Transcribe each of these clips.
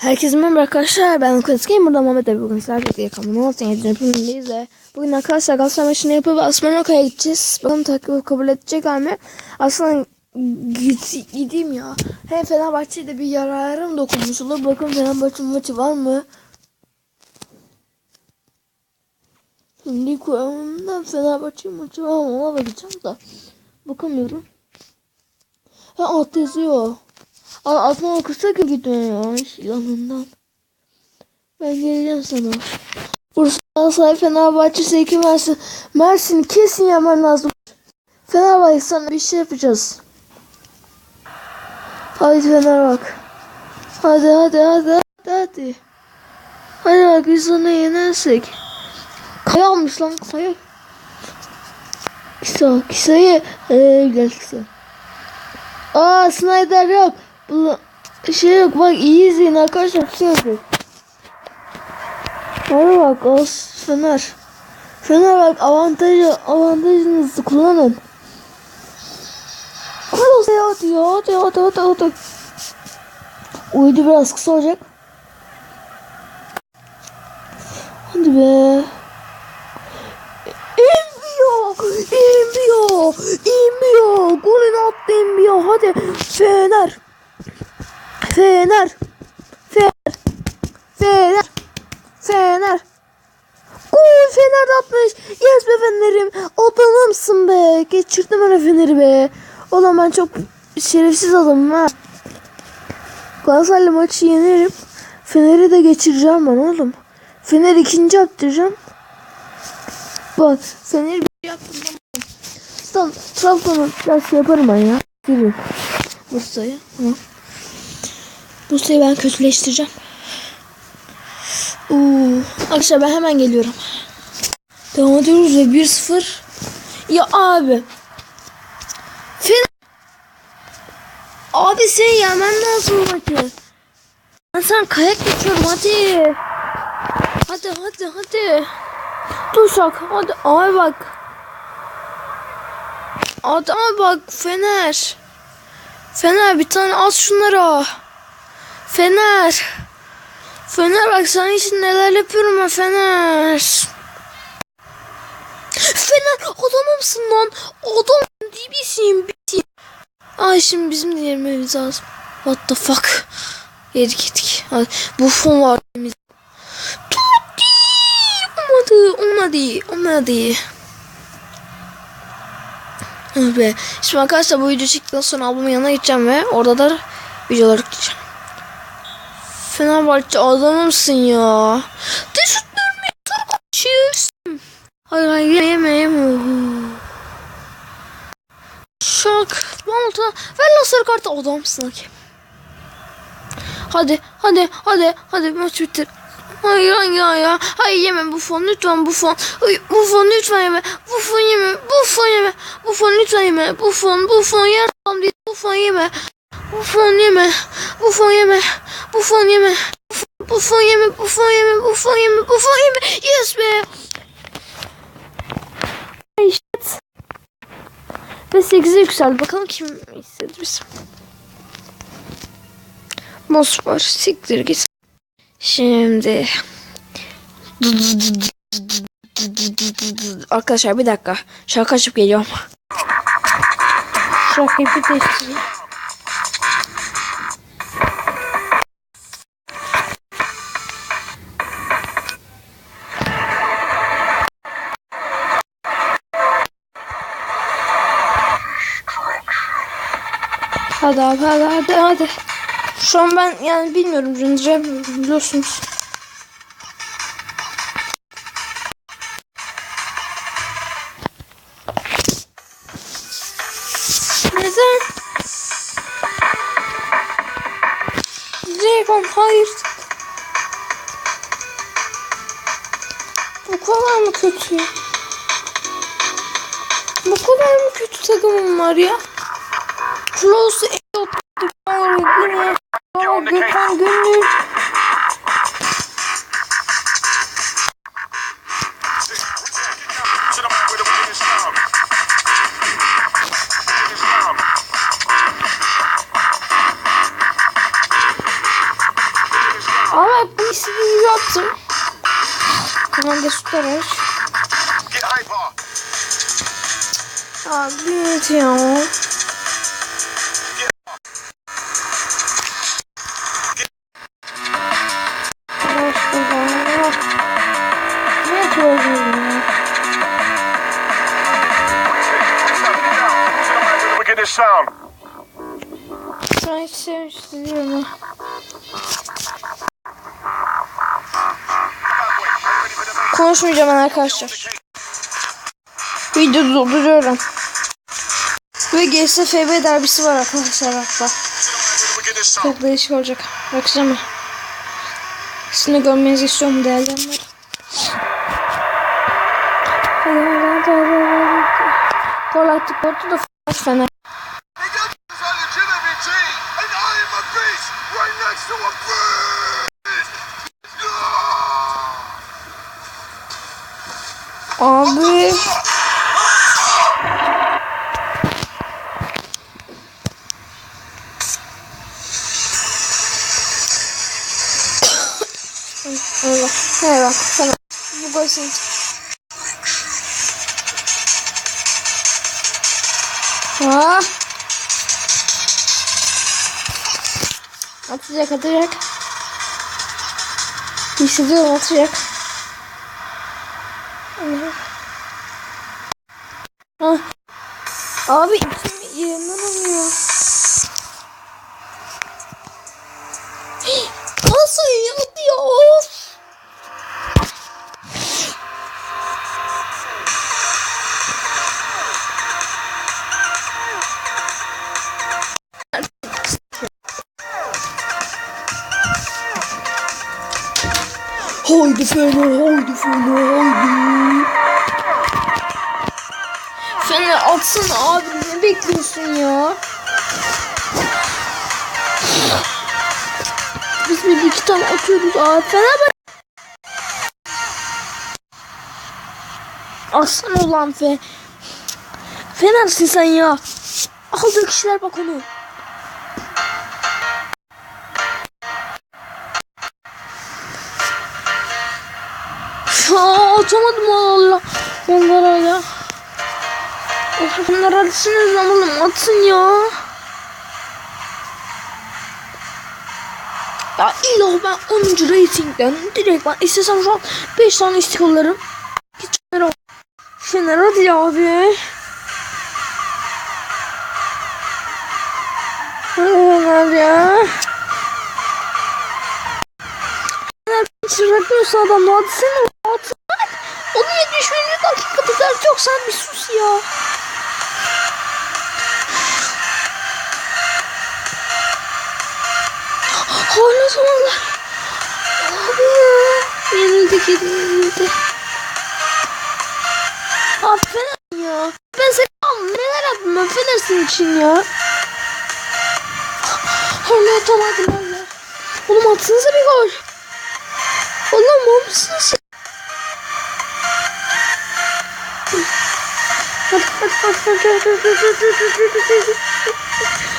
Herkese merhaba arkadaşlar. Ben Lukas Gamer'da Muhammed abi. Bugün sizlerle birlikte yakalama olsun. Yedirin filmindeyiz de. Bugün arkadaşlar Galatasaray maçını yapıp Asmanoka'ya gideceğiz. Bakalım takip kabul edecekler mi? Aslında git, gideyim ya. Hem Fenerbahçe'ye bir yararım dokunmuş olur. Bakın Fenerbahçe maçı var mı? Şimdi koyamında Fenerbahçe maçı var mı? Ona bakacağım da. Bakamıyorum. Ha alt yazıyor. Aa, atma okusak ya gitmiyormuş yanından. Ben geleceğim sana. Bursa Galatasaray Fenerbahçe Seki Mersin. Mersin'i kesin yemen lazım. Fenerbahçe sana bir şey yapacağız. Hadi Fener bak. Hadi hadi hadi hadi hadi. Hadi bak biz sana yenersek. Kaya almış lan kaya. Kısa kısayı. Ee, güzel kısa. Aa Snyder yok. Bu şey yok bak iyi izleyin arkadaşlar şey yok. Hadi bak az Fener. Fener bak avantajı avantajınızı kullanın. Hadi hadi hadi hadi hadi hadi. Uydu biraz kısa olacak. Hadi be. İnmiyor. İnmiyor. İnmiyor. Golün attı inmiyor. Hadi. Fener. Fener. Fener. Fener. Fener. Gol Fener atmış. Yes be Fener'im. Adamımsın be. Geçirdim öyle Fener'i be. Oğlum ben çok şerefsiz adamım ha. Galatasaray'la maçı yenerim. Fener'i de geçireceğim ben oğlum. Fener ikinci yaptıracağım. Bak Fener'i bir yaptım. Tamam. Trabzon'u biraz şey yaparım ben ya. Yürü. Bursa'yı. Tamam. Bursa'yı ben kötüleştireceğim. Oo. Arkadaşlar ben hemen geliyorum. Devam ediyoruz ve 1-0. Ya abi. Fener. Abi sen yemen lazım maçı. Ben sen kayak geçiyorum hadi. Hadi hadi hadi. Dursak hadi ay bak. Adama bak Fener. Fener bir tane al şunlara. Fener. Fener bak senin için neler yapıyorum ben Fener. Fener adamımsın lan. Adam DB'siyim. biteyim. Ay şimdi bizim de yermemiz lazım. What the fuck. Yedik gittik. Bu fon var. Tutti. Olmadı. Olmadı. Olmadı. Ah be. Şimdi arkadaşlar bu video çıktıktan sonra ablamın yanına gideceğim ve orada da videolar yükleyeceğim. Fenerbahçe adamımsın ya. Teşekkürler mi? Cheers. Hayır hayır yeme yeme. Şak. Malta. Ver lan sarı kartı adamsın hakem. Hadi hadi hadi hadi maç bitir. Hayır hayır ya. Hayır yeme bu fon lütfen bu fon. Bu fon lütfen yeme. Bu fon yeme. Bu fon yeme. Bu fon lütfen yeme. Bu fon bu fon yer. Bu fon yeme. Bu fon yeme. Bu fon yeme. Bu fon yeme. Bu fon yeme. Bu fon yeme. Bu fon yeme. Bu fon yeme. Yes be. Ay shit. Ve 8'e yükseldi. Bakalım kim bizim. Boss var. Siktir git. Şimdi. Arkadaşlar bir dakika. Şarkı açıp geliyorum. Şarkıyı bir değiştireyim. Hadi abi hadi hadi hadi. Şu an ben yani bilmiyorum render biliyorsunuz. Neden? Dragon hayır. Bu kadar mı kötü? Bu kadar mı kötü takımım var ya? Close Eşot Dükkan Güneş Gökhan Gündüz Evet bu istediğimi yaptım. Komanda tutarız. Abi evet ya. An hiç sevmiştim. Konuşmayacağım ben arkadaşlar. Video durduruyorum. Ve GSFB derbisi var arkadaşlar sound. Çok değişik olacak. Bakacağım ikisini de görmenizi istiyorum değerli Kolaydı korktu da f*** fena. Abi. Eyvah. Tamam. Bu gol senin. Ah. Atacak atacak. Hissediyorum atacak. Ah. Abi içim Fener, haydi Fener, haydi. Fener atsana abi ne bekliyorsun ya? Biz bir iki tane atıyoruz abi. Fener bak. Aslan ulan fe. Fenersin sen ya. Aldığı kişiler bak onu. Atamadım Allah. Onlara ya. Of bunlar atsınız oğlum atsın ya. Ya illa ben 10. ratingden direkt ben istesem şu an 5 tane istik alırım. Hiç Fener ol. Fener hadi abi. Fener ya. Fener hiç bırakmıyorsa adam atsana. Atsana. Onu 71. dakika tutar çok sen bir sus ya. Hala sonlar. Abi ya. Yenildik yenildik. Abi Fener ya. Ben seni al neler yaptım senin için ya. Hala atamadım hala. Oğlum atsanıza bir gol. Oğlum mal mısınız?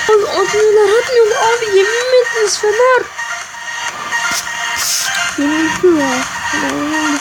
Abi atmıyorlar atmıyorlar abi yemin mi ettiniz Fener? Yemin ediyor